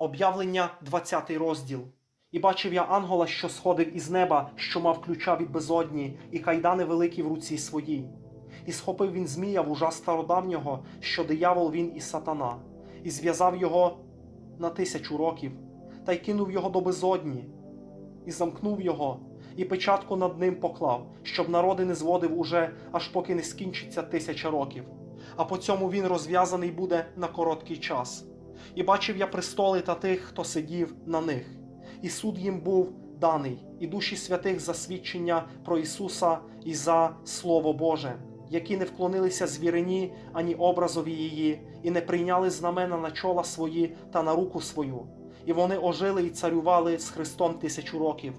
Об'явлення 20 розділ. І бачив я ангела, що сходив із неба, що мав ключа від безодні, і кайдани великі в руці своїй. І схопив він змія вужа стародавнього, що диявол він і сатана, і зв'язав його на тисячу років, та й кинув його до безодні, і замкнув його, і печатку над ним поклав, щоб народи не зводив уже, аж поки не скінчиться тисяча років. А по цьому він розв'язаний буде на короткий час. І бачив я престоли та тих, хто сидів на них, і суд їм був даний, і душі святих за свідчення про Ісуса і за Слово Боже, які не вклонилися звірині ані образові її, і не прийняли знамена на чола свої та на руку свою, і вони ожили і царювали з Христом тисячу років.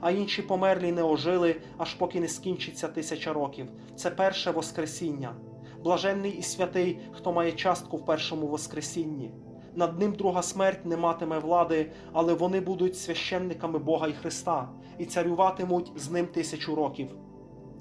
А інші померлі не ожили, аж поки не скінчиться тисяча років. Це перше Воскресіння. Блаженний і святий, хто має частку в першому Воскресінні. Над ним друга смерть не матиме влади, але вони будуть священниками Бога і Христа і царюватимуть з ним тисячу років.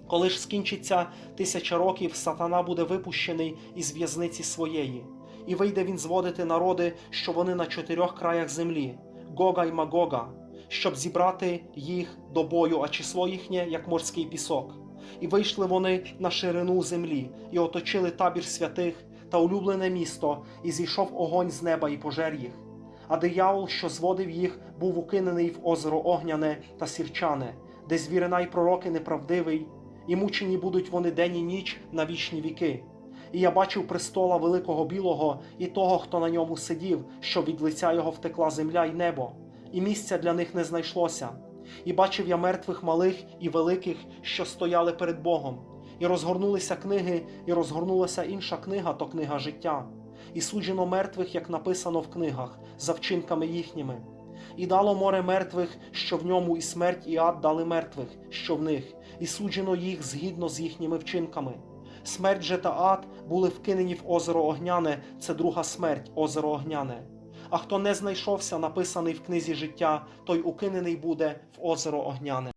Коли ж скінчиться тисяча років, сатана буде випущений із в'язниці своєї, і вийде він зводити народи, що вони на чотирьох краях землі, Гога й Магога, щоб зібрати їх до бою, а число їхнє, як морський пісок. І вийшли вони на ширину землі, і оточили табір святих та улюблене місто, і зійшов огонь з неба і пожер їх. А диявол, що зводив їх, був укинений в озеро огняне та сірчане, де звірина й пророки неправдивий, і мучені будуть вони день і ніч на вічні віки. І я бачив престола великого білого і того, хто на ньому сидів, що від лиця його втекла земля й небо, і місця для них не знайшлося. І бачив я мертвих малих і великих, що стояли перед Богом, і розгорнулися книги, і розгорнулася інша книга, то книга життя, і суджено мертвих, як написано в книгах, за вчинками їхніми. І дало море мертвих, що в ньому, і смерть, і ад дали мертвих, що в них, і суджено їх згідно з їхніми вчинками. Смерть же та ад були вкинені в озеро Огняне, це друга смерть, озеро Огняне. А хто не знайшовся, написаний в книзі життя, той укинений буде в озеро Огняне.